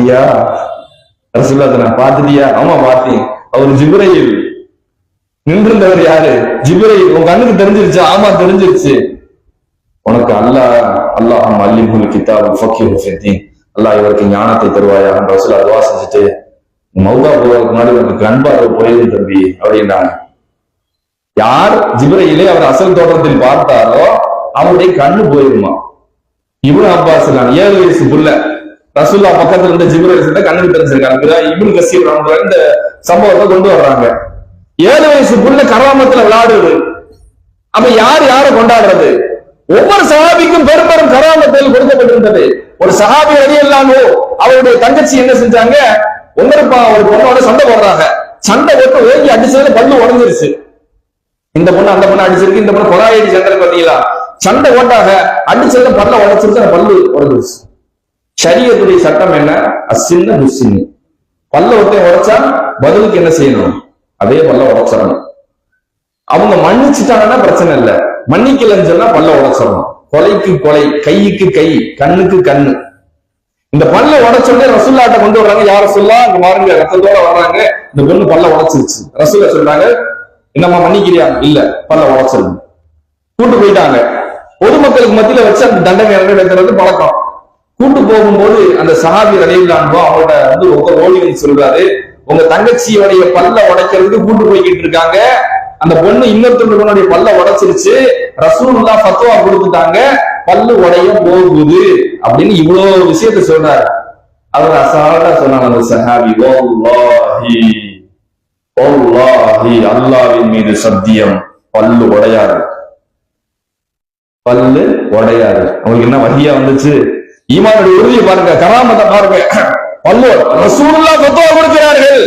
பாத்துட்டியா ரசூல்லா பாத்துட்டியா ஆமா பாத்தேன் அவர் ஜிப்ரையில் நின்றிருந்தவர் யாரு? ஜிப்ரையில். உன் கண்ணுக்கு தெரிஞ்சிருச்சு? ஆமா தெரிஞ்சிருச்சு. உனக்கு அல்லாஹ் அல்லாஹ் மல்லிமுல் கிதாப் ஃபக்கீஹு ஃபித்தீன் அல்லாஹ் இவருக்கு ஞானத்தை தருவாயா ரசூல் அதுவா செஞ்சுட்டு மௌதா போவதற்கு முன்னாடி உனக்கு கண் பார்வை தம்பி அப்படின்னாங்க. யார் ஜிப்ரையிலே அவர் அசல் தோற்றத்தில் பார்த்தாரோ அவருடைய கண்ணு போயிருமா? இவரு அப்பாஸ் நான் ஏழு வயசு புள்ள. ரசூல்லா பக்கத்துல இருந்த ஜிப்ரைல் சேர்ந்த கண்ணுக்கு தெரிஞ்சிருக்காங்க இபின் கசீர் இந்த சம்பவத்தை கொண்டு வர்றாங்க. ஏழு வயசு புள்ள கராமத்துல விளையாடுறது அப்ப யார் யாரை கொண்டாடுறது? ஒவ்வொரு சகாபிக்கும் பெரும் பெரும் கராமத்தில் கொடுக்கப்பட்டிருந்தது. ஒரு சகாபி அடி இல்லாமோ அவருடைய தங்கச்சி என்ன செஞ்சாங்க? உங்கருப்பா ஒரு பொண்ணோட சண்டை போடுறாங்க. சண்டை போட்டு ஓங்கி அடிச்சதுல பல்லு உடஞ்சிருச்சு. இந்த பொண்ணு அந்த பொண்ணு அடிச்சிருக்கு. இந்த பொண்ணு கொலாயடி சண்டை பார்த்தீங்களா? சண்டை ஓட்டாக அடிச்சதுல பல்ல உடச்சிருச்சு அந்த பல்லு உடஞ்சிருச்சு. ஷரியத்துடைய சட்டம் என்ன? அசின்ன முஸ்லிம் பல்ல ஒருத்தையும் உடைச்சா பதிலுக்கு என்ன செய்யணும்? அதே பல்ல உடைச்சிடணும். அவங்க மன்னிச்சுட்டாங்கன்னா பிரச்சனை இல்லை. மன்னிக்கலன்னு சொன்னா பல்ல உடைச்சிடணும். கொலைக்கு கொலை கைக்கு கை கண்ணுக்கு கண்ணு. இந்த பல்ல உடச்சோடனே ரசுல்லாட்ட கொண்டு வர்றாங்க. யார சொல்லா அங்க பாருங்க ரத்தத்தோட வர்றாங்க. இந்த பொண்ணு பல்ல உடைச்சிருச்சு. ரசுல்லா சொல்றாங்க என்னம்மா மன்னிக்கிறியா? இல்ல பல்ல உடைச்சிருங்க கூட்டு போயிட்டாங்க. பொதுமக்களுக்கு மத்தியில வச்சு அந்த தண்டனை நிறைவேற்றுறது பழக்கம். கூட்டு போகும்போது அந்த சஹாபி ரலியல்லாஹு அவரோட வந்து ரொம்ப ஓடிவன் சொல்றாரு. உங்க தங்கச்சியோடைய பல்ல உடைக்கிறதுக்கு கூட்டு போய்கிட்டு இருக்காங்க. அந்த பொண்ணு இன்னொருத்தருடைய பல்ல உடைச்சிருச்சு. ரசூல்லா ஃபத்வா கொடுத்துட்டாங்க. பல்லு உடைய போகுது அப்படின்னு இவ்வளவு விஷயத்த சொல்றாரு. அவர் அசால்ட்டா சொன்னாங்க அந்த சஹாபி ஓல்லாஹி ஓல்லாஹி அல்லாவின் மீது சத்தியம். பல்லு உடையாது. பல்லு உடையாது. அவங்களுக்கு என்ன வகையா வந்துச்சு? ஈமானுடைய உறுதியை பாருங்க கராமத்தை பாருங்க. பல்லு ரசூல்லா ஃபத்வா கொடுக்கிறார்கள்.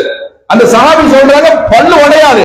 அந்த சஹாபி சொல்றாங்க பல்லு உடையாது.